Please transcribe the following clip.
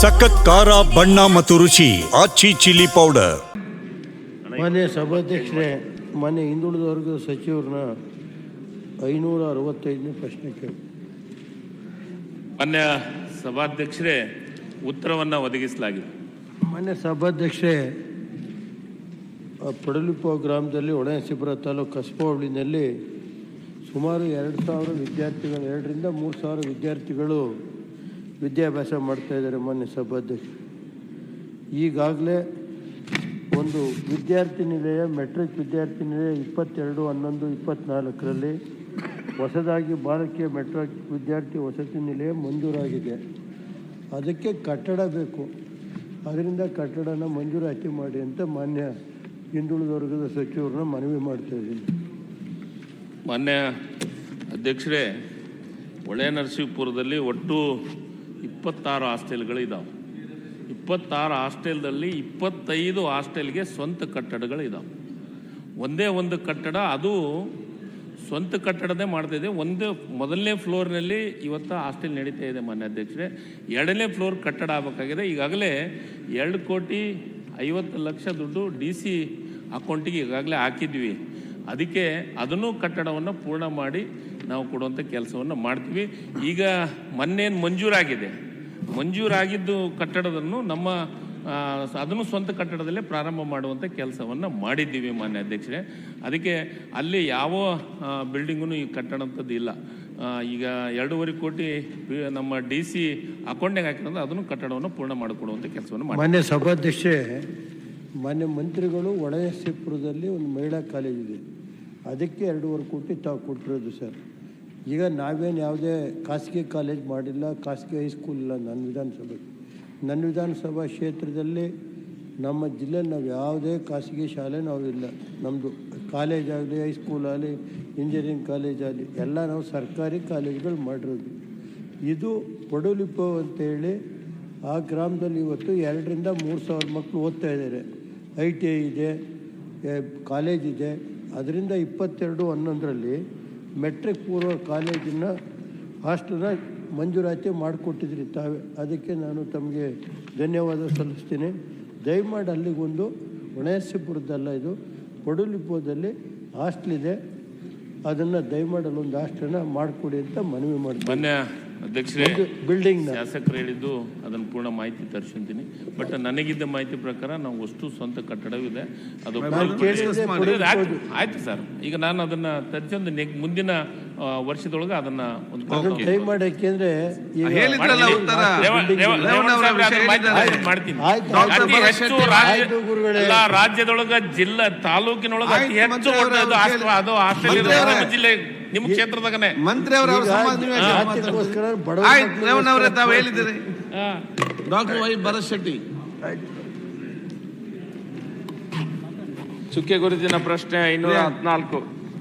ಸಖತ್ ಖಾರ ಬಣ್ಣ ಮತ್ತು ರುಚಿ ಆಚಿ ಚಿಲ್ಲಿ ಪೌಡರ್ ಮಾನ್ಯ ಸಭಾಧ್ಯಕ್ಷರೇ ಮಾನ್ಯ ಹಿಂದುಳಿದ ವರ್ಗದ ಸಚಿವರನ್ನ ಐನೂರ ಅರವತ್ತೈದನೇ ಪ್ರಶ್ನೆ ಕೇಳಿ. ಮಾನ್ಯ ಸಭಾಧ್ಯಕ್ಷರೇ ಉತ್ತರವನ್ನು ಒದಗಿಸಲಾಗಿದೆ. ಮಾನ್ಯ ಸಭಾಧ್ಯಕ್ಷರೇ ಪಡಲಿಪ ಗ್ರಾಮದಲ್ಲಿ ಒಣಸಿಪುರ ತಾಲೂಕು ಕಸ್ಬಾ ಹೋಬಳಿನಲ್ಲಿ ಸುಮಾರು ಎರಡು ಸಾವಿರ ವಿದ್ಯಾರ್ಥಿಗಳು ಎರಡರಿಂದ ಮೂರು ಸಾವಿರ ವಿದ್ಯಾರ್ಥಿಗಳು ವಿದ್ಯಾಭ್ಯಾಸ ಮಾಡ್ತಾಯಿದ್ದಾರೆ ಮಾನ್ಯ ಸಭಾಧ್ಯಕ್ಷ ಈಗಾಗಲೇ ಒಂದು ವಿದ್ಯಾರ್ಥಿ ನಿಲಯ ಮೆಟ್ರಿಕ್ ವಿದ್ಯಾರ್ಥಿ ನಿಲಯ ಇಪ್ಪತ್ತೆರಡು, ಹನ್ನೊಂದು ಇಪ್ಪತ್ತ್ನಾಲ್ಕರಲ್ಲಿ ಹೊಸದಾಗಿ ಬಾಲಕಿಯ ಮೆಟ್ರಿಕ್ ವಿದ್ಯಾರ್ಥಿ ವಸತಿ ನಿಲಯ ಮಂಜೂರಾಗಿದೆ. ಅದಕ್ಕೆ ಕಟ್ಟಡ ಬೇಕು. ಅದರಿಂದ ಕಟ್ಟಡನ ಮಂಜೂರಾತಿ ಮಾಡಿ ಅಂತ ಮಾನ್ಯ ಹಿಂದುಳಿದ ವರ್ಗದ ಸಚಿವರನ್ನ ಮನವಿ ಮಾಡ್ತಾ ಇದ್ದೀನಿ. ಮಾನ್ಯ ಅಧ್ಯಕ್ಷರೇ, ಹೊಳೆ ನರಸೀಪುರದಲ್ಲಿ ಒಟ್ಟು ಇಪ್ಪತ್ತಾರು ಹಾಸ್ಟೆಲ್ಗಳು ಇದ್ದಾವೆ ಇಪ್ಪತ್ತಾರು ಹಾಸ್ಟೆಲ್ದಲ್ಲಿ ಇಪ್ಪತ್ತೈದು ಹಾಸ್ಟೆಲ್ಗೆ ಸ್ವಂತ ಕಟ್ಟಡಗಳು ಇದ್ದಾವೆ ಒಂದೇ ಒಂದು ಕಟ್ಟಡ, ಅದು ಸ್ವಂತ ಕಟ್ಟಡದೇ ಮಾಡ್ತಾಯಿದೆ ಒಂದು ಮೊದಲನೇ ಫ್ಲೋರ್ನಲ್ಲಿ ಇವತ್ತು ಹಾಸ್ಟೆಲ್ ನಡೀತಾ ಇದೆ ಮಾನ್ಯ ಅಧ್ಯಕ್ಷರೇ. ಎರಡನೇ ಫ್ಲೋರ್ ಕಟ್ಟಡ ಆಗಬೇಕಾಗಿದೆ. ಈಗಾಗಲೇ ಎರಡು ಕೋಟಿ ಐವತ್ತು ಲಕ್ಷ ದುಡ್ಡು ಡಿ ಸಿ ಅಕೌಂಟಿಗೆ ಈಗಾಗಲೇ ಹಾಕಿದ್ವಿ. ಅದಕ್ಕೆ ಅದನ್ನು ಕಟ್ಟಡವನ್ನು ಪೂರ್ಣ ಮಾಡಿ ನಾವು ಕೊಡುವಂಥ ಕೆಲಸವನ್ನು ಮಾಡ್ತೀವಿ. ಈಗ ಮೊನ್ನೇನು ಮಂಜೂರಾಗಿದೆ. ಮಂಜೂರಾಗಿದ್ದು ಕಟ್ಟಡದನ್ನು ನಮ್ಮ ಅದನ್ನು ಸ್ವಂತ ಕಟ್ಟಡದಲ್ಲೇ ಪ್ರಾರಂಭ ಮಾಡುವಂಥ ಕೆಲಸವನ್ನು ಮಾಡಿದ್ದೀವಿ ಮಾನ್ಯ ಅಧ್ಯಕ್ಷರೇ. ಅದಕ್ಕೆ ಅಲ್ಲಿ ಯಾವ ಬಿಲ್ಡಿಂಗೂ ಈ ಕಟ್ಟಡಂಥದ್ದು ಇಲ್ಲ. ಈಗ ಎರಡೂವರೆ ಕೋಟಿ ನಮ್ಮ ಡಿ ಸಿ ಅಕೌಂಟಿಗೆ ಹಾಕಿರೋದ್ರೆ ಅದನ್ನು ಕಟ್ಟಡವನ್ನು ಪೂರ್ಣ ಮಾಡಿಕೊಡುವಂಥ ಕೆಲಸವನ್ನು ಮಾಡಿ ಮಾನ್ಯ ಸಭಾಧ್ಯಕ್ಷೆ ಮಾನ್ಯ ಮಂತ್ರಿಗಳು ಒಳಯಸಿಪುರದಲ್ಲಿ ಒಂದು ಮಹಿಳಾ ಕಾಲೇಜ್ ಇದೆ. ಅದಕ್ಕೆ ಎರಡೂವರೆ ಕೋಟಿ ತಾವು ಕೊಟ್ಟಿರೋದು ಸರ್. ಈಗ ನಾವೇನು ಯಾವುದೇ ಖಾಸಗಿ ಕಾಲೇಜ್ ಮಾಡಿಲ್ಲ, ಖಾಸಗಿ ಹೈಸ್ಕೂಲ್ ಇಲ್ಲ ನನ್ನ ವಿಧಾನಸಭೆ. ನನ್ನ ವಿಧಾನಸಭಾ ಕ್ಷೇತ್ರದಲ್ಲಿ ನಮ್ಮ ಜಿಲ್ಲೆ ನಾವು ಯಾವುದೇ ಖಾಸಗಿ ಶಾಲೆ ನಾವು ಇಲ್ಲ. ನಮ್ಮದು ಕಾಲೇಜ್ ಆಗಲಿ ಹೈಸ್ಕೂಲ್ ಆಗಲಿ, ಇಂಜಿನಿಯರಿಂಗ್ ಕಾಲೇಜ್ ಆಗಲಿ, ಎಲ್ಲ ನಾವು ಸರ್ಕಾರಿ ಕಾಲೇಜ್ಗಳು ಮಾಡಿರೋದು. ಇದು ಪಡುಲಿಪ್ಪು ಅಂತೇಳಿ ಆ ಗ್ರಾಮದಲ್ಲಿ ಇವತ್ತು ಎರಡರಿಂದ ಮೂರು ಸಾವಿರ ಮಕ್ಕಳು ಓದ್ತಾ ಇದ್ದಾರೆ ಐ ಟಿ ಐ ಇದೆ ಕಾಲೇಜ್ ಇದೆ. ಅದರಿಂದ ಇಪ್ಪತ್ತೆರಡು ಹನ್ನೊಂದರಲ್ಲಿ ಮೆಟ್ರಿಕ್ ಪೂರ್ವ ಕಾಲೇಜಿನ ಹಾಸ್ಟೆಲ್ನ ಮಂಜೂರಾತಿ ಮಾಡಿಕೊಟ್ಟಿದ್ರಿ ತಾವೇ. ಅದಕ್ಕೆ ನಾನು ತಮಗೆ ಧನ್ಯವಾದ ಸಲ್ಲಿಸ್ತೀನಿ. ದಯಮಾಡಿ ಅಲ್ಲಿಗೊಂದು ಒಣಸಿಪುರದಲ್ಲ ಇದು. ಪಡುಲಿಪುರದಲ್ಲಿ ಹಾಸ್ಟೆಲ್ ಇದೆ. ಅದನ್ನು ದಯಮಾಡಿ ಒಂದು ಹಾಸ್ಟೆಲ್ನ ಮಾಡಿಕೊಡಿ ಅಂತ ಮನವಿ ಮಾಡಿ ಅಧ್ಯಕ್ಷರೇ ಬಿಲ್ಡಿಂಗ್ ಶಾಸಕರು ಹೇಳಿದ್ದು ಅದನ್ನು ಪೂರ್ಣ ಮಾಹಿತಿ ತರಿಸಿದ್ದೀನಿ ಬಟ್ ನನಗಿದ್ದ ಮಾಹಿತಿ ಪ್ರಕಾರ ನಾವು ವಸ್ತು ಸ್ವಂತ ಕಟ್ಟಡವಿದೆ ಅದು ಆಯ್ತು ಸರ್. ಈಗ ನಾನು ಅದನ್ನ ತರಿಸೊಂದು ನೆಕ್ ಮುಂದಿನ ವರ್ಷದೊಳಗೆ ಅದನ್ನ ಮಾಡ್ತೀನಿ. ರಾಜ್ಯದೊಳಗ ಜಿಲ್ಲಾ ತಾಲೂಕಿನೊಳಗೆ ಹೆಚ್ಚು ಅದು ಜಿಲ್ಲೆ ನಿಮ್ಮ ಕ್ಷೇತ್ರದಾಗನೆ. ಮಂತ್ರಿ ಅವರ ಆಯ್ತು ರೇವಣ್ಣ ಅವರೇ ತಾವು ಹೇಳಿದ್ದೀರಿ. Doctor Y Bharat Shetty. ಚುಕ್ಕೆ ಗುರುತಿನ ಪ್ರಶ್ನೆ ಇನ್ನೂರ ಹದಿನಾಲ್ಕು.